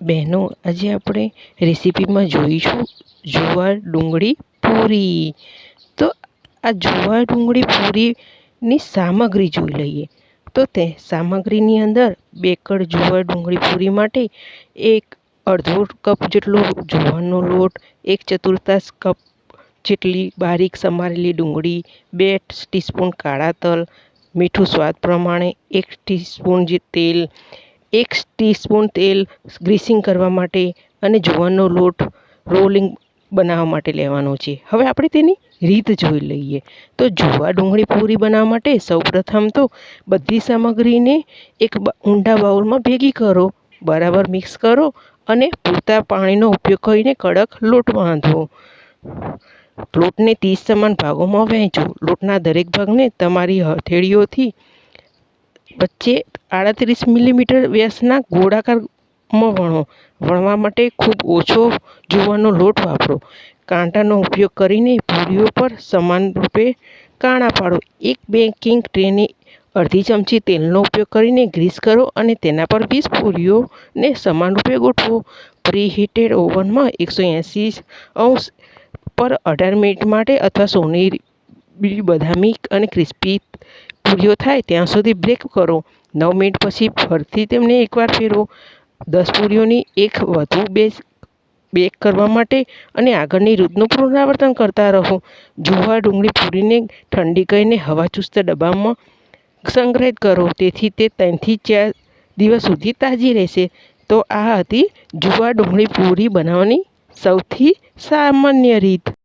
બહેનો, આજે આપણે રેસીપીમાં જોઈશું જુવાર ડુંગળી પૂરી. તો આ જુવાર ડુંગળી પૂરીની સામગ્રી જોઈ લઈએ. તો તે સામગ્રીની અંદર બે કળ જુવાર ડુંગળી પૂરી માટે એક અડધો કપ જેટલો જુવારનો લોટ, એક ચતુર્થાંશ કપ જેટલી બારીક સમારેલી ડુંગળી, બે ટીસ્પૂન કાળા તલ, મીઠું સ્વાદ પ્રમાણે એક ટીસ્પૂન જે તેલ એક ટીસ્પૂન તેલ ગ્રીસિંગ કરવા માટે અને જુવારનો લોટ રોલિંગ બનાવવા માટે લેવાનો છે. હવે આપણે તેની રીત જોઈ લઈએ. તો જુવાર ડુંગળી પૂરી બનાવવા માટે સૌપ્રથમ તો બધી સામગ્રીને એક ઊંડા બાઉલમાં ભેગી કરો, બરાબર મિક્સ કરો અને પૂરતા પાણીનો ઉપયોગ કરીને કડક લોટ બાંધો લોટને ત્રીસ સમાન ભાગોમાં વહેંચો. લોટના દરેક ભાગને તમારી હથેળીઓથી વચ્ચે આડત્રીસ મિલીમીટર વ્યાસના ગોળાકારમાં વણો. વણવા માટે ખૂબ ઓછો જુવારનો લોટ વાપરો. કાંટાનો ઉપયોગ કરીને પૂરીઓ પર સમાનરૂપે કાણા પાડો. એક બેકિંગ ટ્રેને અડધી ચમચી તેલનો ઉપયોગ કરીને ગ્રીસ કરો અને તેના પર વીસ પૂરીઓને સમાનરૂપે ગોઠવો. પ્રીહીટેડ ઓવનમાં એકસો એંસી અંશ પર અઢાર મિનિટ માટે અથવા સોનેરી બદામી અને ક્રિસ્પી પૂરીઓ થાય ત્યાં સુધી બ્રેક કરો. નવ મિનિટ પછી ફરીથી તેમને એકવાર ફેરવો. દસ પૂરીઓની એક વધુ બે બેક કરવા માટે અને આગળની રીતનું પુનરાવર્તન કરતા રહો. જુવાર ડુંગળી પૂરીને ઠંડી કરીને હવાચુસ્ત ડબ્બામાં સંગ્રહિત કરો. તેથી તે ત્રણથી ચાર દિવસ સુધી તાજી રહેશે. તો આ હતી જુવાર ડુંગળી પૂરી બનાવવાની સૌથી સામાન્ય રીત.